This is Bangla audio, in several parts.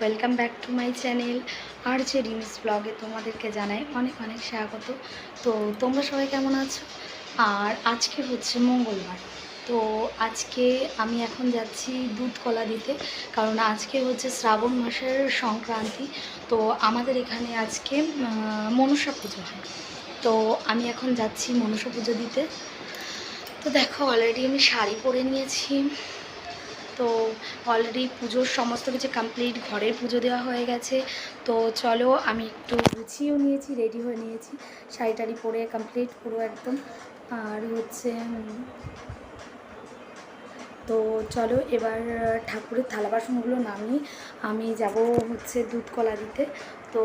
Welcome back to my channel আর যে রিমিস ব্লগে তোমাদেরকে জানাই অনেক অনেক স্বাগত। তো তোমরা সবাই কেমন আছো? আর আজকে হচ্ছে মঙ্গলবার। তো আজকে আমি এখন যাচ্ছি দুধ কলা দিতে, কারণ আজকে হচ্ছে শ্রাবণ মাসের সংক্রান্তি। তো আমাদের এখানে আজকে মনসা পুজো হয়। তো আমি এখন যাচ্ছি মনসা পুজো দিতে। তো দেখো অলরেডি আমি শাড়ি পরে নিয়েছি। তো অলরেডি পুজোর সমস্ত কিছু কমপ্লিট ঘরের পুজো দেওয়া হয়ে গেছে। তো চলো, আমি একটু গুছিয়েও নিয়েছি রেডি হয়ে নিয়েছি। শাড়ি টাড়ি পরে কমপ্লিট পুরো একদম। আর হচ্ছে তো চলো, এবার ঠাকুরের থালা বাসনগুলো নামিয়ে আমি যাব হচ্ছে দুধ কলা দিতে। তো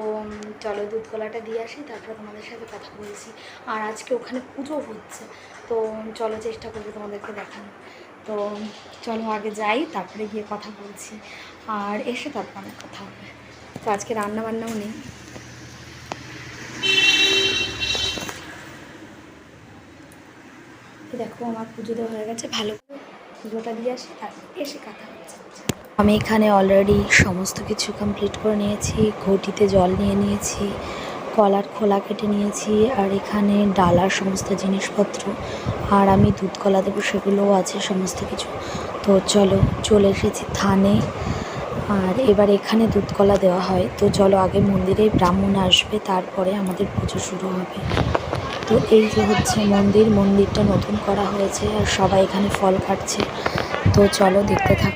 চলো দুধ কলাটা দিয়ে আসি, তারপর তোমাদের সাথে কথা বলছি। আর আজকে ওখানে পুজো হচ্ছে, তো চলো চেষ্টা করব তোমাদেরকে দেখানো তো চলো আগে যাই, তারপরে গিয়ে কথা বলছি। আর এসে তারপর অনেক কথা হবে। তো আজকে রান্না বান্নাও নেই দেখো আমার পুজো দেওয়া হয়ে গেছে, ভালো করে পুজোটা দিয়ে আসি, তারপর এসে কথা আমি এখানে অলরেডি সমস্ত কিছু কমপ্লিট করে নিয়েছি, ঘটিতে জল নিয়ে নিয়েছি কলার খোলা কেটে নিয়েছি আর এখানে ডালার সমস্ত জিনিসপত্র। আর আমি দুধ কলা দেবো, সেগুলোও আছে সমস্ত কিছু। তো চলো, চলে এসেছি থানে। আর এবার এখানে দুধ কলা দেওয়া হয়। তো চলো, আগে মন্দিরে ব্রাহ্মণ আসবে, তারপরে আমাদের পুজো শুরু হবে। তো এই যে হচ্ছে মন্দির, মন্দিরটা নতুন করা হয়েছে আর সবাই এখানে ফল কাটছে। তো চলো, দেখতে থাক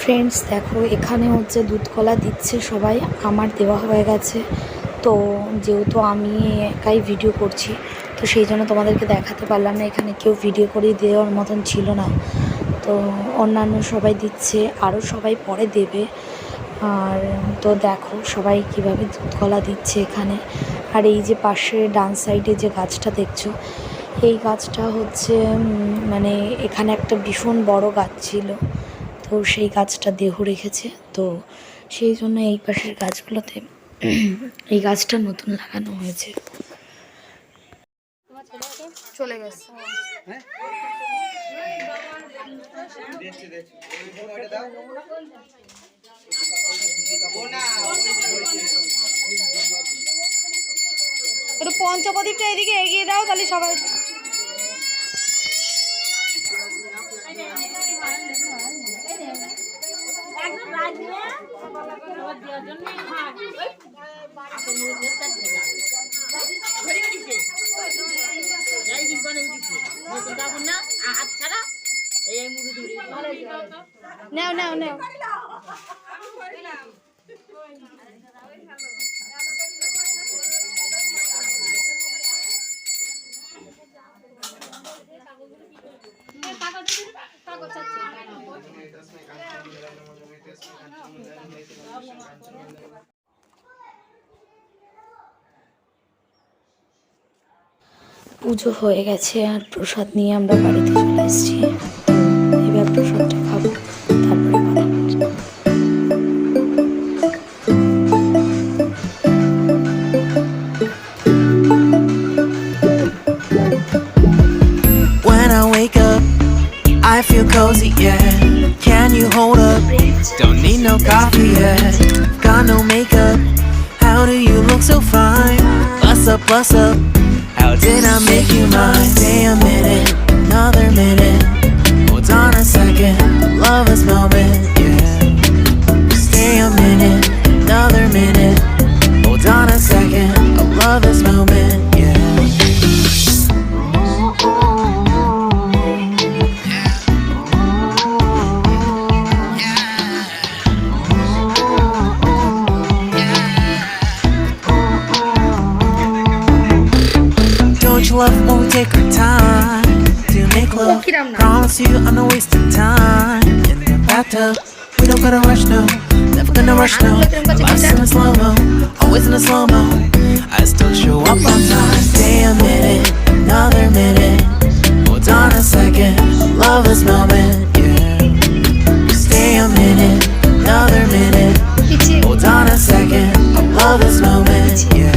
ফ্রেন্ডস দেখো এখানে হচ্ছে দুধ কলা দিচ্ছে সবাই আমার দেওয়া হয়ে গেছে। তো যেহেতু আমি একাই ভিডিও করছি তো সেই জন্য তোমাদেরকে দেখাতে পারলাম না, এখানে কেউ ভিডিও করে দেওয়ার মতন ছিল না। তো অন্যান্য সবাই দিচ্ছে আরও সবাই পরে দেবে। আর তো দেখো সবাই কীভাবে কলা দিচ্ছে এখানে। আর এই যে পাশে ডান সাইডে যে গাছটা দেখছ, এই গাছটা হচ্ছে মানে এখানে একটা ভীষণ বড় গাছ ছিল। তো সেই গাছটা দেহ রেখেছে। তো সেই জন্য এই পাশের গাছগুলোতে এই গাছটা নতুন লাগানো হয়েছে। চলে গেছে। একটু পঞ্চপ্রদীপটা এদিকে এগিয়ে দাও তাহলে সবাই পুজো হয়ে গেছে আর প্রসাদ নিয়ে আমরা বাড়িতে চলে এসেছি এবার প্রসাদটা খাব তারপরে কথা I feel cozy, yeah. Can you hold up? Don't need no coffee yet. Got no makeup. How do you look so fine? Bust up, bust up. Did I make you mine? Stay a minute, another minute. In. We don't gotta rush, no. Never gonna rush, no. Life's in a slow mo, always in a slow mo. I still show up on time. Stay a minute, another minute. Hold on a second, love this moment, yeah. Stay a minute, another minute. Hold on a second, I love this moment, yeah.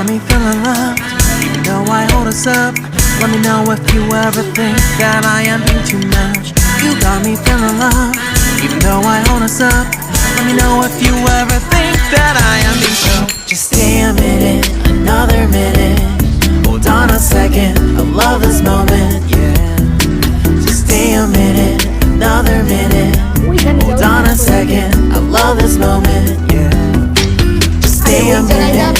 Got me feeling loved, even though I hold us up. Let me know if you ever think that I am being too much. You got me feeling loved, even though I hold us up. Let me know if you ever think that I am being so. Just stay a minute, another minute. Hold on a second, I love this moment, yeah. Just stay a minute, another minute. Hold on a second, I love this moment, yeah. Just stay a minute,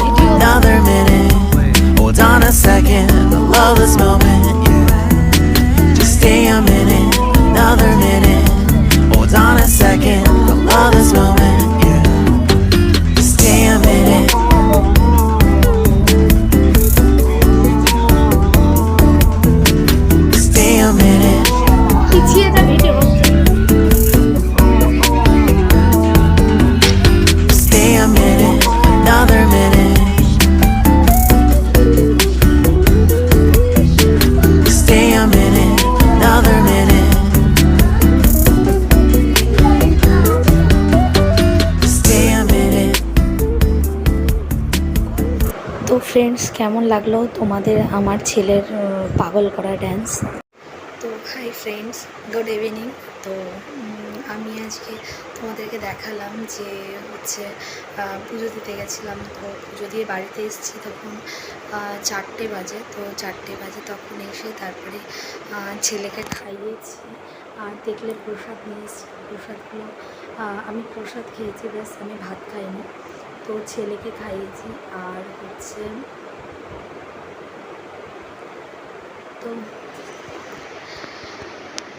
friends কেমন লাগল তোমাদের আমার ছেলের পাগল করা ড্যান্স তো হাই ফ্রেন্ডস গুড ইভিনিং তো আমি আজকে তোমাদেরকে দেখালাম যে হচ্ছে পুজো দিতে গেছিলাম। তো পুজো দিয়ে বাড়িতে এসেছি তখন চারটে বাজে। তো চারটে বাজে তখন এসে তারপরে ছেলেকে খাইয়েছি আর দেখলে প্রসাদ নিয়ে এসেছি। প্রসাদগুলো আমি প্রসাদ খেয়েছি, ব্যাস আমি ভাত খাইনি। তো ছেলেকে খাইয়েছি আর হচ্ছে তো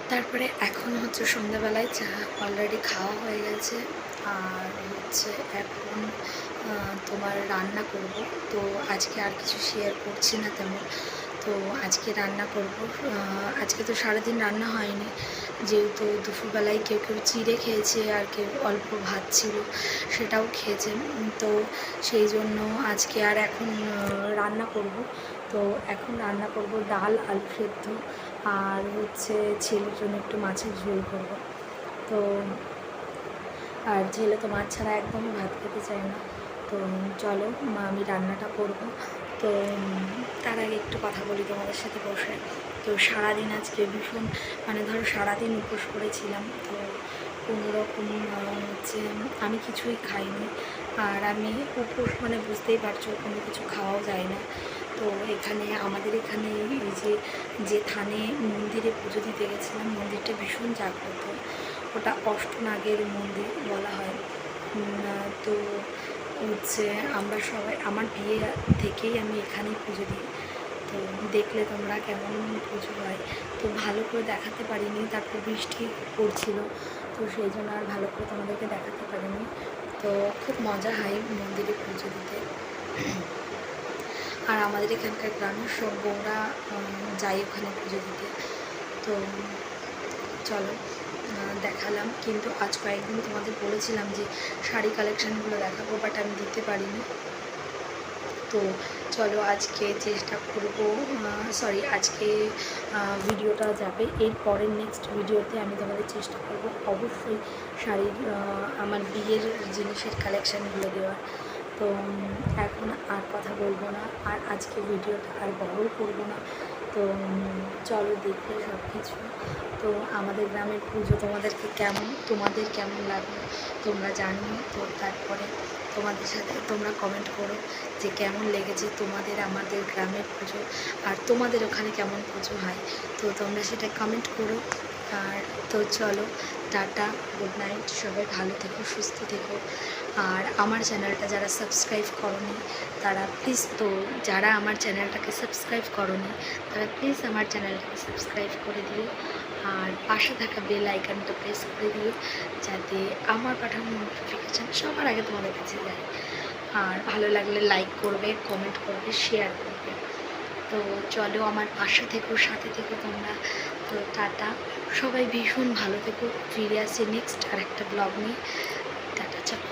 তারপরে এখন হচ্ছে সন্ধ্যাবেলায় চা অলরেডি খাওয়া হয়ে গেছে। আর হচ্ছে এখন তোমার রান্না করব। তো আজকে আর কিছু শেয়ার করছি না তেমন। তো আজকে রান্না করব। আজকে তো সারাদিন রান্না হয়নি। যেহেতু দুপুরবেলায় কেউ কেউ চিড়ে খেয়েছে আর কেউ অল্প ভাত ছিল, সেটাও খেয়েছে। তো সেই জন্য আজকে আর এখন রান্না করব। তো এখন রান্না করব ডাল, আলু সেদ্ধ আর হচ্ছে ছেলের জন্য একটু মাছের ঝোল করব। তো আর ছেলে তো মাছ ছাড়া একদমই ভাত খেতে চায় না। তো চলো আমি রান্নাটা করব। তো আগে একটু কথা বলি তোমাদের সাথে বসে। তো সারাদিন আজকে ভীষণ মানে ধরো সারাদিন উপোস করেছিলাম। তো কোনো রকম হচ্ছে আমি কিছুই খাইনি। আর আমি উপোস মানে বুঝতেই পারছ, কোনো কিছু খাওয়াও যায় না। তো এখানে, আমাদের এখানে এই যে যে থানে মন্দিরে পুজো দিতে গেছিলাম, মন্দিরটা ভীষণ জাগ্রত। ওটা অষ্টনাগের মন্দির বলা হয়। তো হচ্ছে আমরা সবাই, আমার বিয়ে থেকেই আমি এখানেই পুজো দিই। তো দেখলে তোমরা কেমন পুজো হয়। তো ভালো করে দেখাতে পারিনি তারপর বৃষ্টি পড়ছিল তো সেই জন্য আর ভালো করে তোমাদেরকে দেখাতে পারিনি। তো খুব মজা হয় মন্দিরে পুজো দিতে। আর আমাদের এখানকার গ্রামের সব উম, যায় ওখানে পুজো দিতে। তো চলো দেখালাম। কিন্তু আজ কয়েকদিন তোমাদের বলেছিলাম যে শাড়ি কালেকশানগুলো দেখাবো বাট আমি দিতে পারিনি। তো চলো আজকে চেষ্টা করব সরি আজকে ভিডিওটা যাবে। এর পরের নেক্সট ভিডিওতে আমি তোমাদের চেষ্টা করব অবশ্যই শাড়ির আমার বিয়ের জিনিসের কালেকশানগুলো দেওয়ার। তো এখন আর কথা বলব না, আর আজকে ভিডিওটা আর বড়ও করব না। তো চলো দেখবে সব কিছু তো, আমাদের গ্রামের পুজো তোমাদেরকে কেমন, তোমাদের কেমন লাগল? তোমরা জানো তো, তারপরে তোমাদের সাথে তোমরা কমেন্ট করো যে কেমন লেগেছে তোমাদের আমাদের গ্রামের পুজো আর তোমাদের ওখানে কেমন পুজো হয়। তো তোমরা সেটা কমেন্ট করো। আর তো চলো, টাটা গুড নাইট সবাই ভালো থেকো, সুস্থ থেকো। আর আমার চ্যানেলটা যারা সাবস্ক্রাইব করনি, তারা প্লিজ তো যারা আমার চ্যানেলটাকে সাবস্ক্রাইব করনি, তারা প্লিজ আমার চ্যানেলটাকে সাবস্ক্রাইব করে দিও। আর পাশে থাকা বেল আইকনটা প্রেস করে দিও, যাতে আমার পাঠানো নোটিফিকেশান সবার আগে তোমাদের কাছে যায়। আর ভালো লাগলে লাইক করবে কমেন্ট করবে শেয়ার করবে। তো চলো আমার পাশে থেকো, সাথে থেকো তোমরা। তো টাটা। সবাই ভীষণ ভালো থেকো। ফিরে আসে নেক্সট আর একটা ব্লগ নিয়ে। টাটা, চলো।